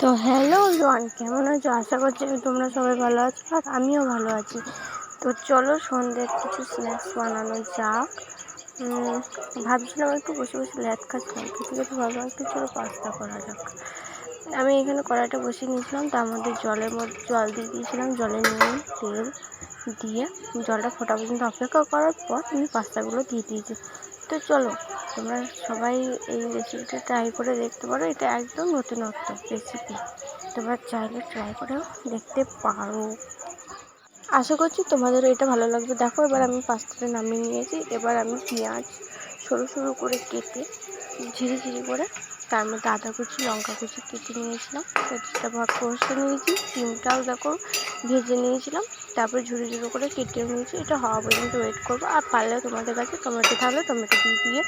তো হ্যালো জন কেমন আছো? আশা করছি তোমরা সবাই ভালো আছো আর আমিও ভালো আছি। তো চলো সন্ধ্যের কিছু স্ন্যাক্স বানানো যাক। ভাবছিলাম একটু বসে বসে ল্যাদ খাচ্ছিলাম খেতে খেতে ভাবলাম একটু চলো পাস্তা করা যাক। আমি এখানে কড়াইটা বসিয়ে নিয়েছিলাম, তার মধ্যে জলের মধ্যে জল দিয়ে দিয়েছিলাম জলে নিয়ে তেল দিয়ে জলটা ফোটা পর্যন্ত অপেক্ষা করার পর আমি পাস্তাগুলো দিয়ে দিয়েছি। তো চলো তোমরা সবাই এই রেসিপিটা ট্রাই করে দেখতে পারো। এটা একদম নতুনত্ব রেসিপি তোমরা চাইলে ট্রাই করেও দেখতে পারো। আশা করছি তোমাদের এটা ভালো লাগবে। দেখো, এবার আমি পাস্তাটা নামিয়ে নিয়েছি। এবার আমি পেঁয়াজ সরু সরু করে কেটে ঝিরি ঝিরি করে তার মধ্যে আদা কুচি, লঙ্কা কুচি কেটে নিয়েছিলাম। সেটা ভাগ কষে নিয়েছি। ডিমটাও দেখো ভেজে নিয়েছিলাম। তারপরে ঝুড়ো ঝুড়ো করে কেটে নিয়েছি। এটা হওয়া পর্যন্ত ওয়েট করব। আর পারলে তোমাদের কাছে টমেটো থাকলে টমেটো দিয়ে দিয়ে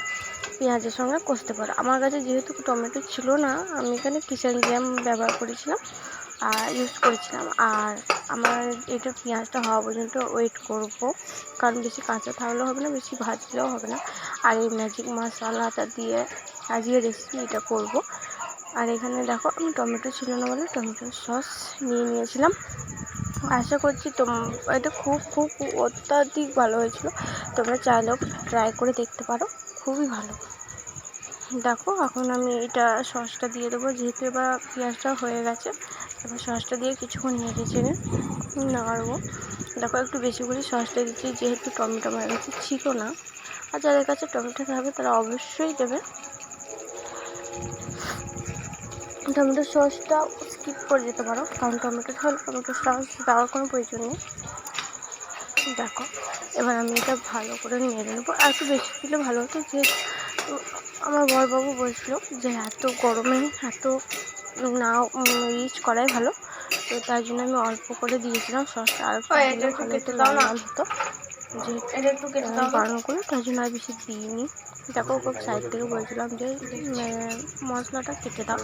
পেঁয়াজের সঙ্গে কষতে পারো। আমার কাছে যেহেতু টমেটো ছিল না, আমি এখানে কিচেন জ্যাম ব্যবহার করেছিলাম আর ইউজ করেছিলাম। আর আমার এটা পেঁয়াজটা হওয়া পর্যন্ত ওয়েট করব। কারণ বেশি কাঁচা থাকলেও হবে না, বেশি ভাজলেও হবে না। আর এই ম্যাজিক মশলাটা দিয়ে আজকে রেসিপি এটা করব। আর এখানে দেখো আমি টমেটো ছিল না বলে টমেটো সস নিয়ে নিয়েছিলাম। আশা করছি তোম, এটা খুব খুব অত্যাধিক ভালো হয়েছিল। তোমরা চাইলেও ট্রাই করে দেখতে পারো। খুবই ভালো। দেখো এখন আমি এটা সসটা দিয়ে দেবো। যেহেতু এবার পেঁয়াজটা হয়ে গেছে, এবার সসটা দিয়ে কিছুক্ষণ নেড়ে চেড়ে নাড়বো। দেখো একটু বেশি করে সসটা দিচ্ছি, যেহেতু টমেটো আমার কাছে ছিল না। আর যাদের কাছে টমেটো থাকবে তারা অবশ্যই দেবে। টমেটো সসটা স্কিপ করে যেতে পারো কারণ টমেটো হলে টমেটো সস দেওয়ার কোনো প্রয়োজন নেই। দেখো এবার আমি এটা ভালো করে নেড়ে নেব। আর একটু বেশি দিলে ভালো হতো যে আমার বরবাবু বলছিল যে এত গরমে এত না ইউজ করাই ভালো তো তার জন্য আমি অল্প করে দিয়েছিলাম সসটা। আর লাল হতো। যেহেতু বারণ করে তাই জন্য আর বেশি দিইনি। দেখো ওকে সাইড থেকে বলছিলাম যে মশলাটা কেটে দাও।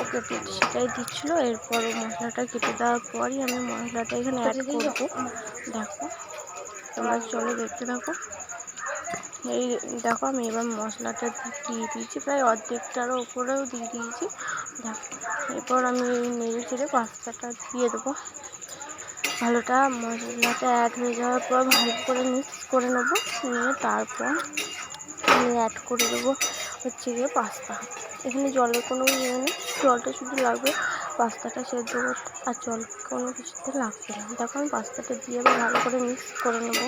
ওকে সেটাই দিচ্ছিল এরপর মশলাটা কেটে দেওয়ার পরই আমি মশলাটা এখানে অ্যাড করব। দেখো তোমরা চলো দেখতে থাকো। এই দেখো আমি এবার মশলাটা দিয়ে দিয়েছি প্রায় অর্ধেকটারও ওপরেও দিয়ে দিয়েছি। দেখো এরপর আমি নেড়ে চেড়ে পাস্তাটা দিয়ে দেবো। ভালোটা মশলাটা অ্যাড হয়ে যাওয়ার পর ভালো করে মিক্স করে নেব, নিয়ে তারপর আমি অ্যাড করে দেবো হচ্ছে গিয়ে পাস্তা। এখানে জলের কোনো ইয়ে নেই, জলটা শুধু লাগবে পাস্তাটা সেদ্ধ করতে। আর জল কোনো কিছুতে লাগবে না। দেখো আমি পাস্তাটা দিয়ে আবার ভালো করে মিক্স করে নেব।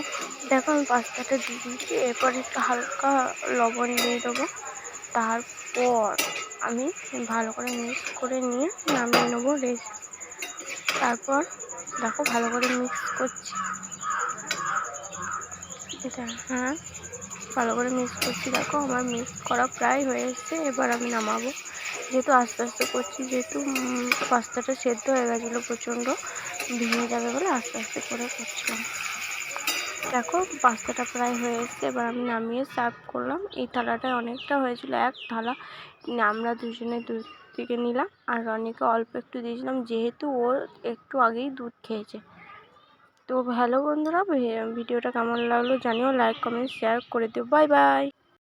দেখো আমি পাস্তাটা দিয়ে দিয়েছি, এরপর একটু হালকা লবণ দিয়ে দেবো। তারপর আমি ভালো করে মিক্স করে নিয়ে নামিয়ে নেব রেস তারপর দেখো, ভালো করে মিক্স করছি। এটা হ্যাঁ ভালো করে মিক্স করছি। দেখো, আমার মিক্স করা প্রায় হয়ে এসছে, এবার আমি নামাবো। যেহেতু আস্তে আস্তে করছি, যেহেতু পাস্তাটা সেদ্ধ হয়ে গেছিল প্রচণ্ড, ভেঙে যাবে বলে আস্তে আস্তে করে করছিলাম। দেখো, পাস্তাটা প্রায় হয়ে এসছে, এবার আমি নামিয়ে সার্ভ করলাম। এই থালাটায় অনেকটা হয়েছিল, এক থালা। আমরা দুজনে দুধ থেকে নিলাম। আর রনিকে অল্প একটু দিয়েছিলাম, যেহেতু ও একটু আগেই দুধ খেয়েছে। তো ভালো বন্ধুরা, ভিডিওটা কেমন লাগল জানিও লাইক কমেন্ট শেয়ার করে দিও। Bye bye